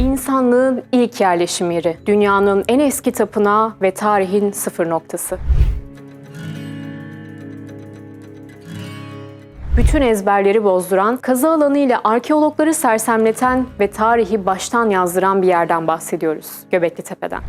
İnsanlığın ilk yerleşim yeri, dünyanın en eski tapınağı ve tarihin sıfır noktası. Bütün ezberleri bozduran, kazı alanı ile arkeologları sersemleten ve tarihi baştan yazdıran bir yerden bahsediyoruz. Göbekli Tepe'den.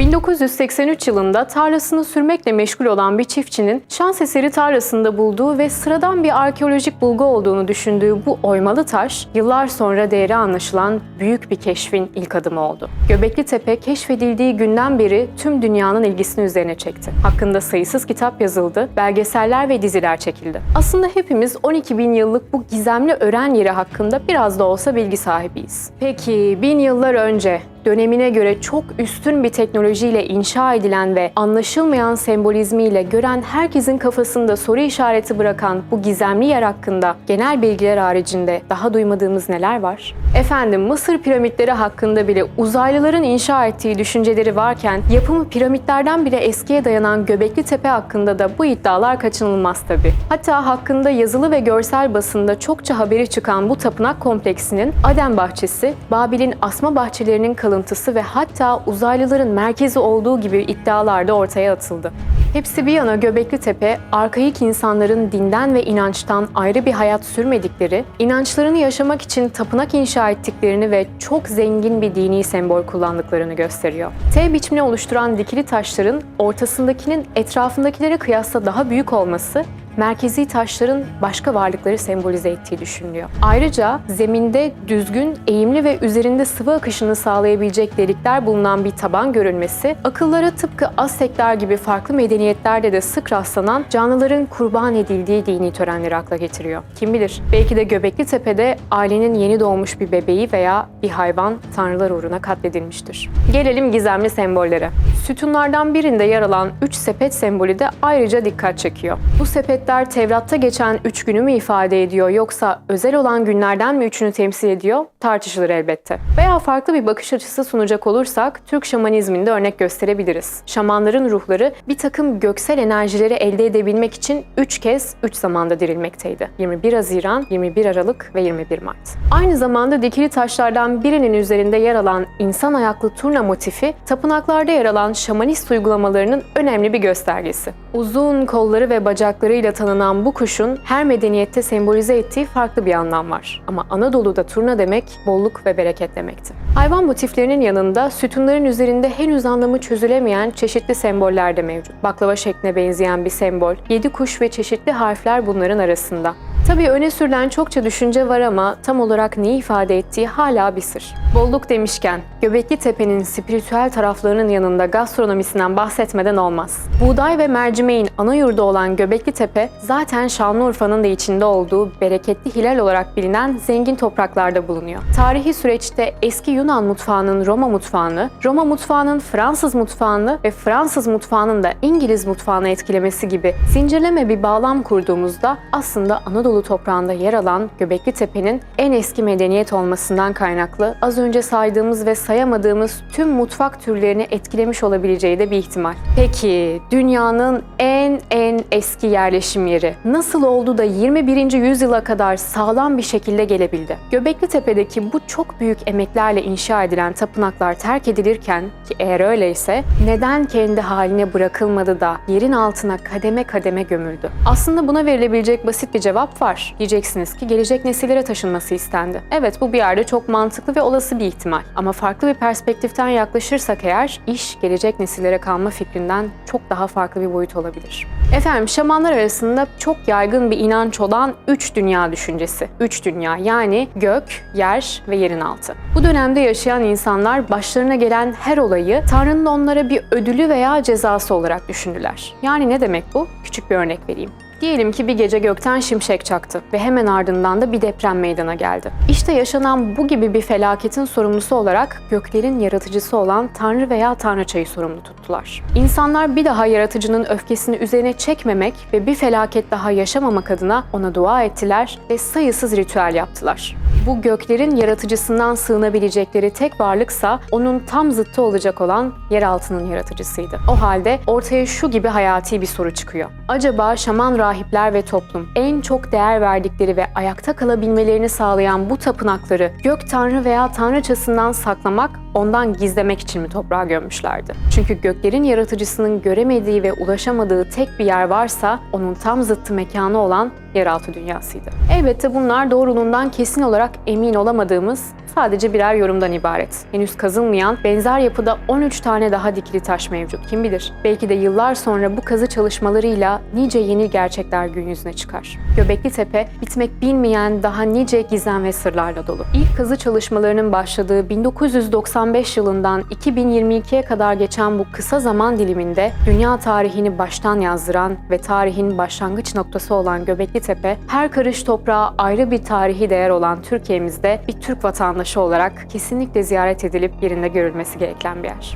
...1983 yılında tarlasını sürmekle meşgul olan bir çiftçinin... ...şans eseri tarlasında bulduğu ve sıradan bir arkeolojik bulgu olduğunu düşündüğü bu oymalı taş... ...yıllar sonra değeri anlaşılan büyük bir keşfin ilk adımı oldu. Göbekli Tepe keşfedildiği günden beri tüm dünyanın ilgisini üzerine çekti. Hakkında sayısız kitap yazıldı, belgeseller ve diziler çekildi. Aslında hepimiz 12 bin yıllık bu gizemli öğren yeri hakkında biraz da olsa bilgi sahibiyiz. Peki bin yıllar önce dönemine göre çok üstün bir teknolojiyle inşa edilen ve anlaşılmayan sembolizmiyle gören herkesin kafasında soru işareti bırakan bu gizemli yer hakkında genel bilgiler haricinde daha duymadığımız neler var? Efendim Mısır piramitleri hakkında bile uzaylıların inşa ettiği düşünceleri varken yapımı piramitlerden bile eskiye dayanan Göbekli Tepe hakkında da bu iddialar kaçınılmaz tabi. Hatta hakkında yazılı ve görsel basında çokça haberi çıkan bu tapınak kompleksinin Adem Bahçesi, Babil'in asma bahçelerinin kalıntısı ve hatta uzaylıların merkezi olduğu gibi iddialar da ortaya atıldı. Hepsi bir yana Göbekli Tepe, arkaik insanların dinden ve inançtan ayrı bir hayat sürmedikleri, inançlarını yaşamak için tapınak inşa ettiklerini ve çok zengin bir dini sembol kullandıklarını gösteriyor. T biçimini oluşturan dikili taşların ortasındakinin etrafındakilere kıyasla daha büyük olması merkezi taşların başka varlıkları sembolize ettiği düşünülüyor. Ayrıca zeminde düzgün, eğimli ve üzerinde sıvı akışını sağlayabilecek delikler bulunan bir taban görülmesi, akıllara tıpkı Aztekler gibi farklı medeniyetlerde de sık rastlanan canlıların kurban edildiği dini törenleri akla getiriyor. Kim bilir, belki de Göbekli Tepe'de ailenin yeni doğmuş bir bebeği veya bir hayvan tanrılar uğruna katledilmiştir. Gelelim gizemli sembollere. Sütunlardan birinde yer alan üç sepet sembolü de ayrıca dikkat çekiyor. Bu sepetler Tevrat'ta geçen üç günü mü ifade ediyor yoksa özel olan günlerden mi üçünü temsil ediyor tartışılır elbette. Veya farklı bir bakış açısı sunacak olursak Türk şamanizminde örnek gösterebiliriz. Şamanların ruhları bir takım göksel enerjileri elde edebilmek için üç kez üç zamanda dirilmekteydi. 21 Haziran, 21 Aralık ve 21 Mart. Aynı zamanda dikili taşlardan birinin üzerinde yer alan insan ayaklı turna motifi tapınaklarda yer alan şamanist uygulamalarının önemli bir göstergesi. Uzun kolları ve bacaklarıyla tanınan bu kuşun her medeniyette sembolize ettiği farklı bir anlam var. Ama Anadolu'da turna demek bolluk ve bereket demekti. Hayvan motiflerinin yanında sütunların üzerinde henüz anlamı çözülemeyen çeşitli semboller de mevcut. Baklava şekline benzeyen bir sembol, yedi kuş ve çeşitli harfler bunların arasında. Tabii öne sürülen çokça düşünce var ama tam olarak neyi ifade ettiği hala bir sır. Bolluk demişken, Göbekli Tepe'nin spiritüel taraflarının yanında gastronomisinden bahsetmeden olmaz. Buğday ve mercimeğin ana yurdu olan Göbekli Tepe, zaten Şanlıurfa'nın da içinde olduğu bereketli hilal olarak bilinen zengin topraklarda bulunuyor. Tarihi süreçte eski Yunan mutfağının Roma mutfağını, Roma mutfağının Fransız mutfağını ve Fransız mutfağının da İngiliz mutfağını etkilemesi gibi zincirleme bir bağlam kurduğumuzda aslında Anadolu toprağında yer alan Göbekli Tepe'nin en eski medeniyet olmasından kaynaklı az önce saydığımız ve sayamadığımız tüm mutfak türlerini etkilemiş olabileceği de bir ihtimal. Peki dünyanın en en eski yerleşim yeri nasıl oldu da 21. yüzyıla kadar sağlam bir şekilde gelebildi? Göbekli Tepe'deki bu çok büyük emeklerle inşa edilen tapınaklar terk edilirken ki eğer öyleyse neden kendi haline bırakılmadı da yerin altına kademe kademe gömüldü? Aslında buna verilebilecek basit bir cevap var. Diyeceksiniz ki gelecek nesillere taşınması istendi. Evet bu bir yerde çok mantıklı ve olası bir ihtimal. Ama farklı bir perspektiften yaklaşırsak eğer iş gelecek nesillere kalma fikrinden çok daha farklı bir boyut olabilir. Efendim şamanlar arasında çok yaygın bir inanç olan üç dünya düşüncesi. Üç dünya yani gök, yer ve yerin altı. Bu dönemde yaşayan insanlar başlarına gelen her olayı Tanrı'nın onlara bir ödülü veya cezası olarak düşündüler. Yani ne demek bu? Küçük bir örnek vereyim. Diyelim ki bir gece gökten şimşek çaktı ve hemen ardından da bir deprem meydana geldi. İşte yaşanan bu gibi bir felaketin sorumlusu olarak göklerin yaratıcısı olan Tanrı veya Tanrıçayı sorumlu tuttular. İnsanlar bir daha yaratıcının öfkesini üzerine çekmemek ve bir felaket daha yaşamamak adına ona dua ettiler ve sayısız ritüel yaptılar. Bu göklerin yaratıcısından sığınabilecekleri tek varlıksa onun tam zıttı olacak olan yeraltının yaratıcısıydı. O halde ortaya şu gibi hayati bir soru çıkıyor. Acaba şaman rahipler ve toplum en çok değer verdikleri ve ayakta kalabilmelerini sağlayan bu tapınakları gök tanrı veya tanrıçasından saklamak, ondan gizlemek için mi toprağa gömmüşlerdi? Çünkü göklerin yaratıcısının göremediği ve ulaşamadığı tek bir yer varsa onun tam zıttı mekanı olan yeraltı dünyasıydı. Elbette bunlar doğruluğundan kesin olarak emin olamadığımız sadece birer yorumdan ibaret. Henüz kazılmayan, benzer yapıda 13 tane daha dikili taş mevcut. Kim bilir? Belki de yıllar sonra bu kazı çalışmalarıyla nice yeni gerçekler gün yüzüne çıkar. Göbekli Tepe, bitmek bilmeyen daha nice gizem ve sırlarla dolu. İlk kazı çalışmalarının başladığı 1995 yılından 2022'ye kadar geçen bu kısa zaman diliminde dünya tarihini baştan yazdıran ve tarihin başlangıç noktası olan Göbekli Tepe, her karış toprağa ayrı bir tarihi değer olan Türkiye'mizde bir Türk vatandaşı olarak kesinlikle ziyaret edilip yerinde görülmesi gereken bir yer.